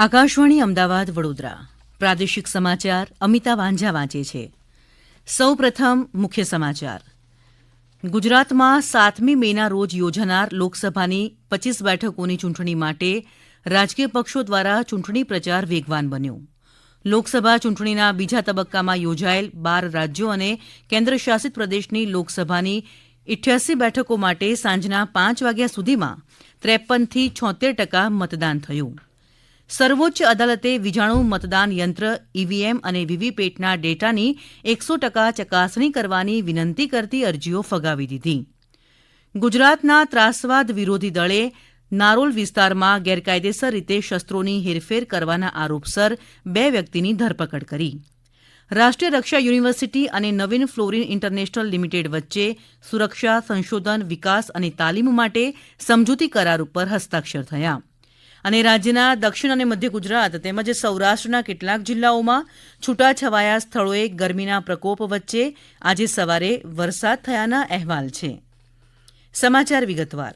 આકાશવાણી અમદાવાદ, વડોદરા. પ્રાદેશિક સમાચાર અમિતા વાંઝા વાંચે છે. સૌ પ્રથમ મુખ્ય સમાચાર. ગુજરાતમાં સાતમી મેના રોજ યોજાનાર લોકસભાની પચીસ બેઠકોની ચૂંટણી માટે રાજકીય પક્ષો દ્વારા ચૂંટણી પ્રચાર વેગવાન બન્યો. લોકસભા ચૂંટણીના બીજા તબક્કામાં યોજાયેલ બાર રાજ્યો અને કેન્દ્રશાસિત પ્રદેશની લોકસભાની ઇઠ્યાસી બેઠકો માટે સાંજના પાંચ વાગ્યા સુધીમાં ત્રેપનથી છોતેર ટકા મતદાન થયું. સર્વોચ્ચ અદાલતે વીજાણુ મતદાન યંત્ર, ઈવીએમ અને વીવીપેટના ડેટાની એકસો ટકા ચકાસણી કરવાની વિનંતી કરતી અરજીઓ ફગાવી દીધી. ગુજરાતના ત્રાસવાદ વિરોધી દળે નારોલ વિસ્તારમાં ગેરકાયદેસર રીતે શસ્ત્રોની હેરફેર કરવાના આરોપસર બે વ્યક્તિની ધરપકડ કરી. રાષ્ટ્રીય રક્ષા યુનિવર્સિટી અને નવીન ફ્લોરિન ઇન્ટરનેશનલ લિમિટેડ વચ્ચે સુરક્ષા, સંશોધન, વિકાસ અને તાલીમ માટે સમજૂતી કરાર ઉપર હસ્તાક્ષર થયા. અને રાજ્યના દક્ષિણ અને મધ્ય ગુજરાત તેમજ સૌરાષ્ટ્રના કેટલાક જિલ્લાઓમાં છૂટાછવાયા સ્થળોએ ગરમીના પ્રકોપ વચ્ચે આજે સવારે વરસાદ થયાના અહેવાલ છે. સમાચાર વિગતવાર.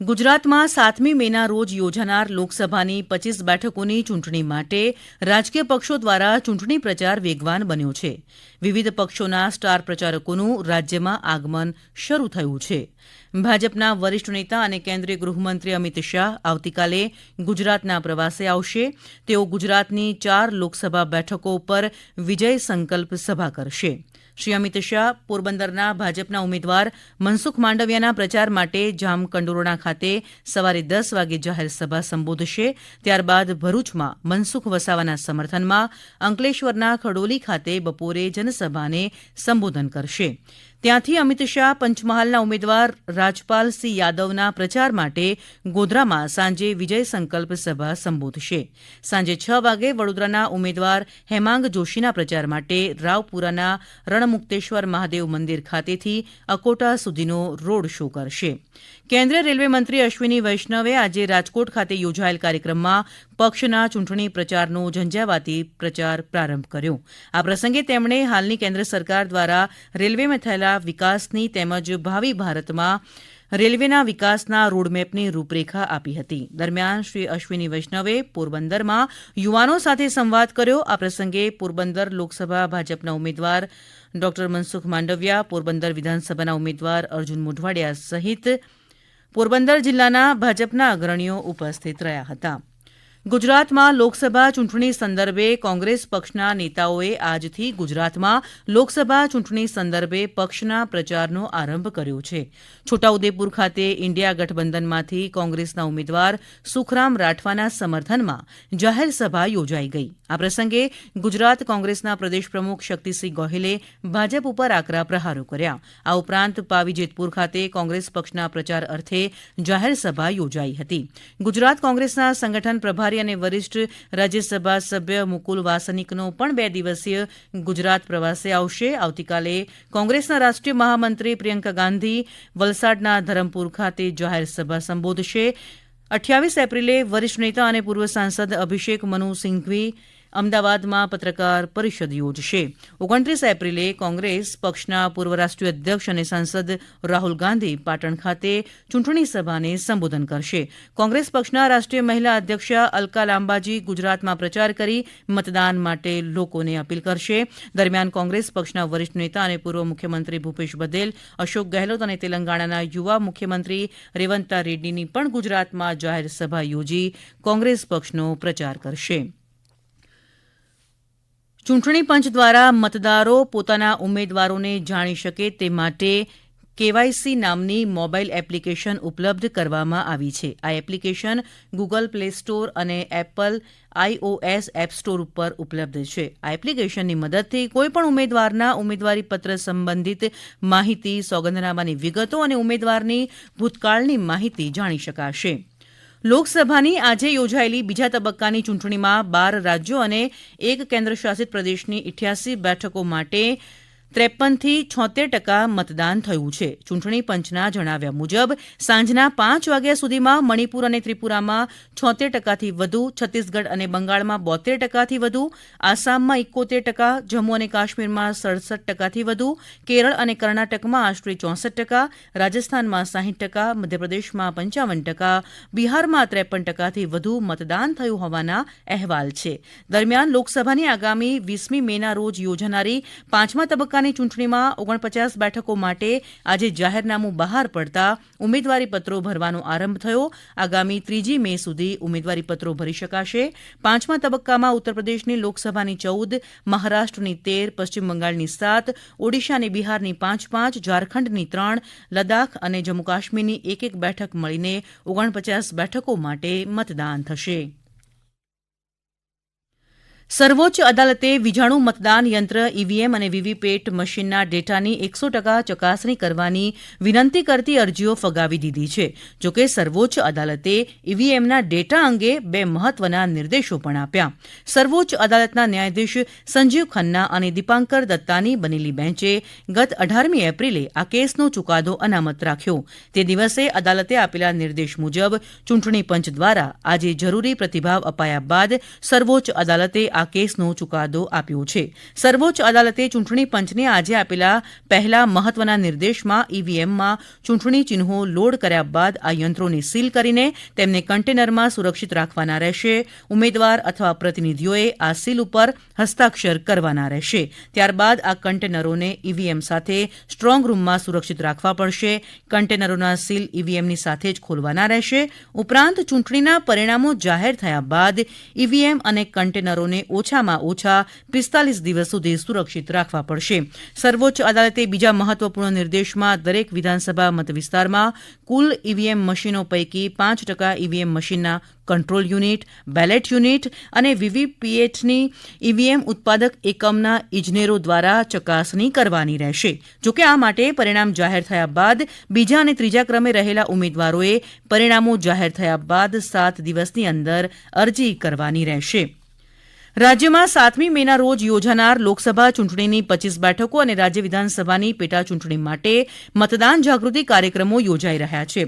ગુજરાતમાં સાતમી મેના રોજ યોજાનાર લોકસભાની પચીસ બેઠકોની ચૂંટણી માટે રાજકીય પક્ષો દ્વારા ચૂંટણી પ્રચાર વેગવાન બન્યો છે. વિવિધ પક્ષોના સ્ટાર પ્રચારકોનું રાજ્યમાં આગમન શરૂ થયું છે. ભાજપના વરિષ્ઠ નેતા અને કેન્દ્રીય ગૃહમંત્રી અમિત શાહ આવતીકાલે ગુજરાતના પ્રવાસે આવશે. તેઓ ગુજરાતની ચાર લોકસભા બેઠકો પર વિજય સંકલ્પ સભા કરશે. શ્રી અમિત શાહ, પોરબંદરના ભાજપના ઉમેદવાર મનસુખ માંડવીયાના પ્રચાર માટે જામકંડોરણા ખાતે સવારે દસ વાગે જાહેર સભા સંબોધશે. ત્યારબાદ ભરૂચમાં મનસુખ વસાવાના સમર્થનમાં અંકલેશ્વરના ખડોલી ખાતે બપોરે જનસભાને સંબોધન કરશે. ત્યાંથી અમિત શાહ પંચમહાલના ઉમેદવાર રાજપાલસિંહ યાદવના પ્રચાર માટે ગોધરામાં સાંજે વિજય સંકલ્પ સભા સંબોધશે. સાંજે છ વાગે વડોદરાના ઉમેદવાર હેમાંગ જોશીના પ્રચાર માટે રાવપુરાના રણમુક્તેશ્વર મહાદેવ મંદિર ખાતેથી અકોટા સુધીનો રોડ શો કરશે. કેન્દ્રીય રેલવે મંત્રી અશ્વિની વૈષ્ણવે આજે રાજકોટ ખાતે યોજાયેલ કાર્યક્રમમાં પક્ષના ચૂંટણી પ્રચારનો ઝંઝાવાતી પ્રચાર પ્રારંભ કર્યો. આ પ્રસંગે તેમણે હાલની કેન્દ્ર સરકાર દ્વારા રેલવેમાં થયેલા વિકાસની તેમજ ભાવિ ભારતમાં રેલવેના વિકાસના રોડમેપની રૂપરેખા આપી હતી. દરમિયાન શ્રી અશ્વિની વૈષ્ણવે પોરબંદરમાં યુવાનો સાથે સંવાદ કર્યો. આ પ્રસંગે પોરબંદર લોકસભા ભાજપના ઉમેદવાર ડોક્ટર મનસુખ માંડવિયા, પોરબંદર વિધાનસભાના ઉમેદવાર અર્જુન મોઢવાડિયા સહિત પોરબંદર જિલ્લાના ભાજપના અગ્રણીઓ ઉપસ્થિત રહ્યા હતા. ગુજરાતમાં લોકસભા ચૂંટણી સંદર્ભે કોંગ્રેસ પક્ષના નેતાઓએ આજથી ગુજરાતમાં લોકસભા ચૂંટણી સંદર્ભે પક્ષના પ્રચારનો આરંભ કર્યો છે. છોટાઉદેપુર ખાતે ઇન્ડિયા ગઠબંધનમાંથી કોંગ્રેસના ઉમેદવાર સુખરામ રાઠવાના સમર્થનમાં જાહેર સભા યોજાઈ ગઈ. આ પ્રસંગે ગુજરાત કોંગ્રેસના પ્રદેશ પ્રમુખ શક્તિસિંહ ગોહિલે ભાજપ ઉપર આકરા પ્રહારો કર્યા. આ ઉપરાંત પાવી જેતપુર ખાતે કોંગ્રેસ પક્ષના પ્રચાર અર્થે જાહેર સભા યોજાઈ હતી. ગુજરાત કોંગ્રેસના સંગઠન પ્રભારી અને વરિષ્ઠ રાજ્યસભા સભ્ય મુકુલ વાસનિકનો પણ બે દિવસીય ગુજરાત પ્રવાસે આવશે. આવતીકાલે કોંગ્રેસના રાષ્ટ્રીય મહામંત્રી પ્રિયંકા ગાંધી વલસાડના ધરમપુર ખાતે જાહેરસભા સંબોધશે. અઠ્યાવીસ એપ્રિલે વરિષ્ઠ નેતા અને પૂર્વ સાંસદ અભિષેક મનુ સિંઘવી અમદાવાદમાં પત્રકાર પરિષદ યોજશે. ઓગણત્રીસ એપ્રિલે કોંગ્રેસ પક્ષના પૂર્વ રાષ્ટ્રીય અધ્યક્ષ અને સાંસદ રાહુલ ગાંધી પાટણ ખાતે ચૂંટણી સભાને સંબોધન કરશે. કોંગ્રેસ પક્ષના રાષ્ટ્રીય મહિલા અધ્યક્ષ અલકા લાંબાજી ગુજરાતમાં પ્રચાર કરી મતદાન માટે લોકોને અપીલ કરશે. દરમિયાન કોંગ્રેસ પક્ષના વરિષ્ઠ નેતા અને પૂર્વ મુખ્યમંત્રી ભૂપેશ બધેલ અશોક ગહેલોત અને તેલંગાણાના યુવા મુખ્યમંત્રી રેવંતા રેડ્ડીની પણ ગુજરાતમાં જાહેર સભા યોજી કોંગ્રેસ પક્ષનો પ્રચાર કરશે. ચૂંટણી પંચ દ્વારા મતદારો પોતાના ઉમેદવારોને જાણી શકે તે માટે કેવાયસી નામની મોબાઈલ એપ્લિકેશન ઉપલબ્ધ કરવામાં આવી છે. આ એપ્લિકેશન ગૂગલ પ્લે સ્ટોર અને એપલ આઈઓએસ એપ સ્ટોર ઉપર ઉપલબ્ધ છે. આ એપ્લિકેશનની મદદથી કોઈપણ ઉમેદવારના ઉમેદવારીપત્ર સંબંધિત માહિતી, સોગંદનામાની વિગતો અને ઉમેદવારની ભૂતકાળની માહિતી જાણી શકાશે. લોકસભાની આજે યોજાયેલી બીજા તબક્કાની ચૂંટણીમાં બાર રાજ્યો અને એક કેન્દ્રશાસિત પ્રદેશની ઇઠ્યાસી બેઠકો માટે ત્રેપનથી છોતેર ટકા મતદાન થયું છે. ચૂંટણી પંચના જણાવ્યા મુજબ, સાંજના પાંચ વાગ્યા સુધીમાં મણિપુર અને ત્રિપુરામાં છોતેર ટકાથી વધુ, છત્તીસગઢ અને બંગાળમાં બોતેર ટકાથી વધુ, આસામમાં ઇકોતેર ટકા, જમ્મુ અને કાશ્મીરમાં સડસઠ ટકાથી વધુ, કેરળ અને કર્ણાટકમાં આશરે ચોસઠ ટકા, રાજસ્થાનમાં સાહીઠ ટકા, મધ્યપ્રદેશમાં પંચાવન ટકા, બિહારમાં ત્રેપન ટકાથી વધુ મતદાન થયું હોવાના અહેવાલ છે. દરમિયાન લોકસભાની આગામી વીસમી મેના રોજ યોજાનારી પાંચમા તબક્કાની ચૂંટણીમાં ઓગણપચાસ બેઠકો માટે આજે જાહેરનામું બહાર પડતા ઉમેદવારી પત્રો ભરવાનો આરંભ થયો. આગામી ત્રીજી મે સુધી ઉમેદવારીપત્રો ભરી શકાશે. પાંચમા તબક્કામાં ઉત્તરપ્રદેશની લોકસભાની ચૌદ, મહારાષ્ટ્રની તેર, પશ્ચિમ બંગાળની સાત ઓડિશા અને બિહારની પાંચ પાંચ, ઝારખંડની ત્રણ, લદ્દાખ અને જમ્મુ કાશ્મીરની એક એક બેઠક મળીને ઓગણપચાસ બેઠકો માટે મતદાન થશે. સર્વોચ્ચ અદાલતે વીજાણુ મતદાન યંત્ર, ઈવીએમ અને વીવીપેટ મશીનના ડેટાની એકસો ટકા ચકાસણી કરવાની વિનંતી કરતી અરજીઓ ફગાવી દીધી છે. જોકે સર્વોચ્ચ અદાલતે ઈવીએમના ડેટા અંગે બે મહત્વના નિર્દેશો પણ આપ્યા. સર્વોચ્ચ અદાલતના ન્યાયાધીશ સંજીવ ખન્ના અને દીપાંકર દત્તાની બનેલી બેન્ચે ગત અઢારમી એપ્રિલે આ કેસનો ચુકાદો અનામત રાખ્યો. તે દિવસે અદાલતે આપેલા નિર્દેશ મુજબ ચૂંટણી પંચ દ્વારા આજે જરૂરી પ્રતિભાવ અપાયા બાદ સર્વોચ્ચ અદાલતે આ કેસનો ચુકાદો આપ્યો છે. સર્વોચ્ચ અદાલતે ચૂંટણી પંચને આજે આપેલા પહેલા મહત્વના નિર્દેશમાં ઈવીએમમાં ચૂંટણી ચિહ્નો લોડ કર્યા બાદ આ યંત્રોને સીલ કરીને તેમને કન્ટેનરમાં સુરક્ષિત રાખવાના રહેશે. ઉમેદવાર અથવા પ્રતિનિધિઓએ આ સીલ ઉપર હસ્તાક્ષર કરવાના રહેશે. ત્યારબાદ આ કન્ટેનરોને ઈવીએમ સાથે સ્ટ્રોંગ રૂમમાં સુરક્ષિત રાખવા પડશે. કન્ટેનરોના સીલ ઈવીએમની સાથે જ ખોલવાના રહેશે. ઉપરાંત ચૂંટણીના પરિણામો જાહેર થયા બાદ ઈવીએમ અને કન્ટેનરોને ઓછામાં ઓછા પિસ્તાલીસ દિવસ સુધી સુરક્ષિત રાખવા પડશે. સર્વોચ્ચ અદાલતે બીજા મહત્વપૂર્ણ નિર્દેશમાં દરેક વિધાનસભા મતવિસ્તારમાં કુલ ઈવીએમ મશીનો પૈકી પાંચ ટકા ઈવીએમ મશીનના કંટ્રોલ યુનિટ, બેલેટ યુનિટ અને વીવીપીએટની ઈવીએમ ઉત્પાદક એકમના ઇજનેરો દ્વારા ચકાસણી કરવાની રહેશે. જોકે આ માટે પરિણામ જાહેર થયા બાદ બીજા અને ત્રીજા ક્રમે રહેલા ઉમેદવારોએ પરિણામો જાહેર થયા બાદ સાત દિવસની અંદર અરજી કરવાની રહેશે. રાજ્યમાં સાતમી મેના રોજ યોજાનાર લોકસભા ચૂંટણીની પચ્ચીસ બેઠકો અને રાજ્ય વિધાનસભાની પેટા ચૂંટણી માટે મતદાન જાગૃતિ કાર્યક્રમો યોજાઈ રહ્યા છે.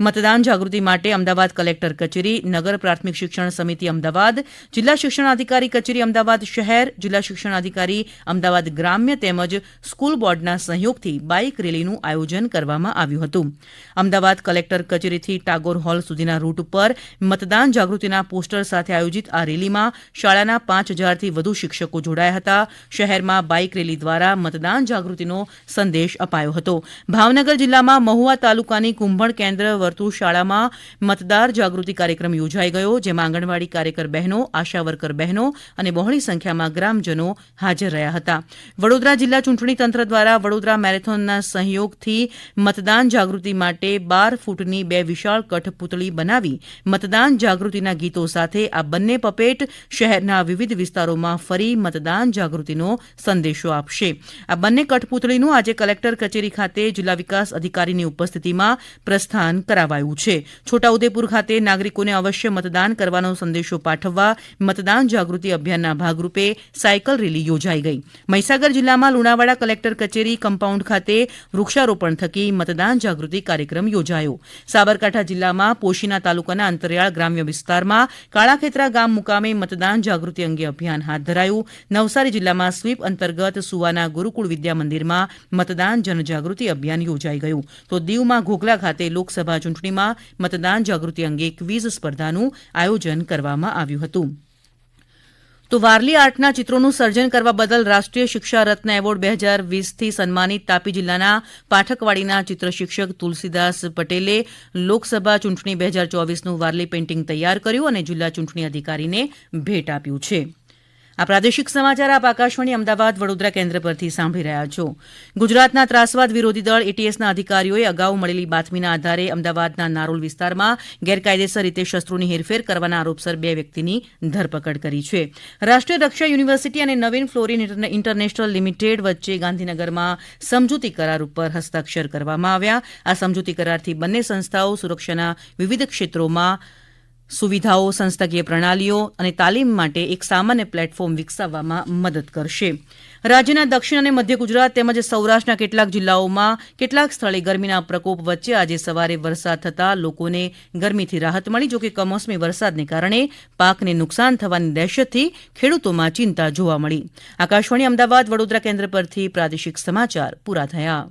મતદાન જાગૃતિ માટે અમદાવાદ કલેક્ટર કચેરી, નગર પ્રાથમિક શિક્ષણ સમિતિ અમદાવાદ, જિલ્લા શિક્ષણાધિકારી કચેરી અમદાવાદ શહેર, જિલ્લા શિક્ષણાધિકારી અમદાવાદ ગ્રામ્ય તેમજ સ્કૂલ બોર્ડના સહયોગથી બાઇક રેલીનું આયોજન કરવામાં આવ્યું હતું. અમદાવાદ કલેક્ટર કચેરીથી ટાગોર હોલ સુધીના રૂટ ઉપર મતદાન જાગૃતિના પોસ્ટર સાથે આયોજિત આ રેલીમાં શાળાના પાંચ હજારથી વધુ શિક્ષકો જોડાયા હતા. શહેરમાં બાઇક રેલી દ્વારા મતદાન જાગૃતિનો સંદેશ અપાયો હતો. ભાવનગર જિલ્લામાં મહુવા તાલુકાની કુંભણ કેન્દ્ર વર્તુળ શાળામાં મતદાર જાગૃતિ કાર્યક્રમ યોજાઈ ગયો, જેમાં આંગણવાડી કાર્યકર બહેનો, આશા બહેનો અને બહોળી સંખ્યામાં ગ્રામજનો હાજર રહ્યા હતા. વડોદરા જિલ્લા ચૂંટણી તંત્ર દ્વારા વડોદરા મેરેથોનના સહયોગથી મતદાન જાગૃતિ માટે બાર ફૂટની બે વિશાળ કઠપુતળી બનાવી મતદાન જાગૃતિના ગીતો સાથે આ બંને પપેટ શહેરના વિવિધ વિસ્તારોમાં ફરી મતદાન જાગૃતિનો સંદેશો આપશે. આ બંને કઠપુતળીનું આજે કલેક્ટર કચેરી ખાતે જિલ્લા વિકાસ અધિકારીની ઉપસ્થિતિમાં પ્રસ્થાન કરાવાયું છે. છોટાઉદેપુર ખાતે નાગરિકોને અવશ્ય મતદાન કરવાનો સંદેશો પાઠવવા મતદાન જાગૃતિ અભિયાનના ભાગરૂપે સાયકલ રેલી યોજાઈ ગઈ. મહીસાગર જિલ્લામાં લુણાવાડા કલેક્ટર કચેરી કમ્પાઉન્ડ ખાતે વૃક્ષારોપણ થકી મતદાન જાગૃતિ કાર્યક્રમ યોજાયો. સાબરકાંઠા જિલ્લામાં પોશીના તાલુકાના અંતરિયાળ ગ્રામ્ય વિસ્તારમાં કાળાખેતરા ગામ મુકામે મતદાન જાગૃતિ અંગે અભિયાન હાથ ધરાયું. નવસારી જિલ્લામાં સ્વીપ અંતર્ગત સુવાના ગુરુકુળ વિદ્યા મંદિરમાં મતદાન જનજાગૃતિ અભિયાન યોજાઈ ગયું. તો દીવમાં ઘોઘલા ખાતે લોકસભા ચૂંટણીમાં મતદાન જાગૃતિ અંગે ક્વીઝ સ્પર્ધાનું આયોજન કરવામાં આવ્યું હતું. તો વારલી આર્ટના ચિત્રોનું સર્જન કરવા બદલ રાષ્ટ્રીય શિક્ષા રત્ન એવોર્ડ બે હજાર વીસથી સન્માનિત તાપી જિલ્લાના પાઠકવાડીના ચિત્ર શિક્ષક તુલસીદાસ પટેલે લોકસભા ચૂંટણી બે હજાર ચોવીસનું વારલી પેઇન્ટિંગ તૈયાર કર્યું અને જિલ્લા ચૂંટણી અધિકારીને ભેટ આપ્યું છે. આ પ્રાદેશિક સમાચાર આપ આકાશવાણી અમદાવાદ વડોદરા કેન્દ્ર પરથી સાંભળી રહ્યા છો. ગુજરાતના ત્રાસવાદ વિરોધી દળ એટીએસના અધિકારીઓએ અગાઉ મળેલી બાતમીના આધારે અમદાવાદના નારોલ વિસ્તારમાં ગેરકાયદેસર રીતે શસ્ત્રોની હેરફેર કરવાના આરોપસર બે વ્યક્તિની ધરપકડ કરી છે. રાષ્ટ્રીય રક્ષા યુનિવર્સિટી અને નવીન ફ્લોરિન ઇન્ટરનેશનલ લિમિટેડ વચ્ચે ગાંધીનગરમાં સમજૂતી કરાર ઉપર હસ્તાક્ષર કરવામાં આવ્યા. આ સમજૂતી કરારથી બંને સંસ્થાઓ સુરક્ષાના વિવિધ ક્ષેત્રોમાં સુવિધાઓ, સંસ્થાકીય પ્રણાલીઓ અને તાલીમ માટે એક સામાન્ય પ્લેટફોર્મ વિકસાવવામાં મદદ કરશે. રાજ્યના દક્ષિણ અને મધ્ય ગુજરાત તેમજ સૌરાષ્ટ્રના કેટલાક જિલ્લાઓમાં કેટલાક સ્થળે ગરમીના પ્રકોપ વચ્ચે આજે સવારે વરસાદ થતાં લોકોને ગરમીથી રાહત મળી, જોકે કમોસમી વરસાદને કારણે પાકને નુકસાન થવાની દહેશતથી ખેડૂતોમાં ચિંતા જોવા મળી. આકાશવાણી અમદાવાદ વડોદરા કેન્દ્ર પરથી પ્રાદેશિક સમાચાર પૂરા થયા.